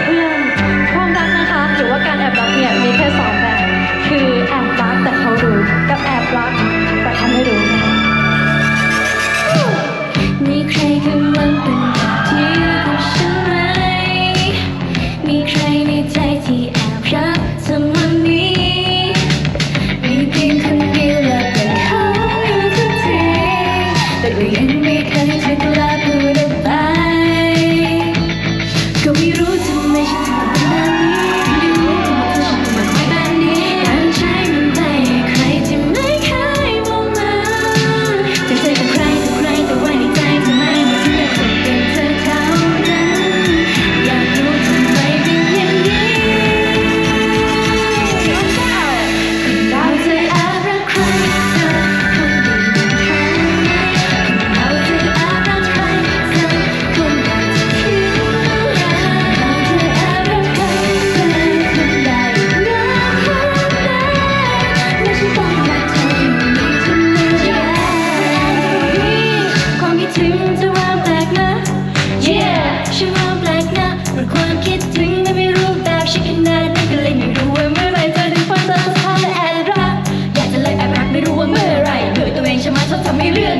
เพื่อนความรักนะคะหรือว่าการแอบรักเนี่ยมีแค่สองแบบคือแอบรักแต่เขารู้กับแอบรักแต่เขาไม่รู้นะคะมีใครกำลังเป็นแบบที่อบบฉันไหมมีใครในใจที่แอบรักเสมอนี้ มีเพียงคนเดียวและเป็นเขาอยู่ทุกทีแต่ก็ยังไม่เคยจะกล้าพูด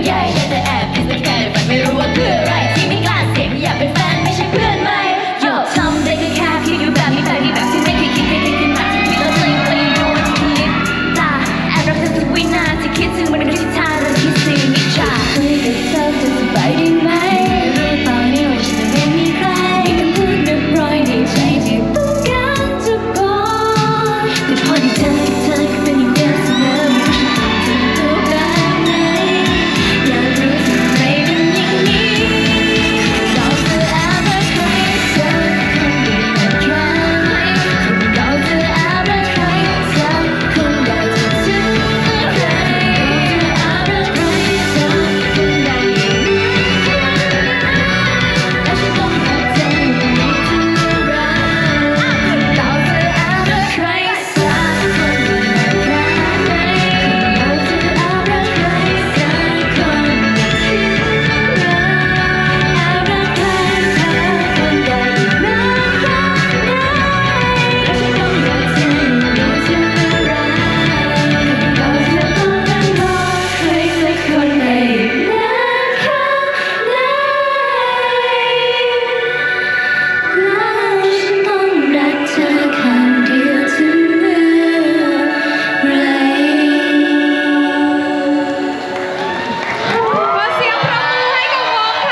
yeah.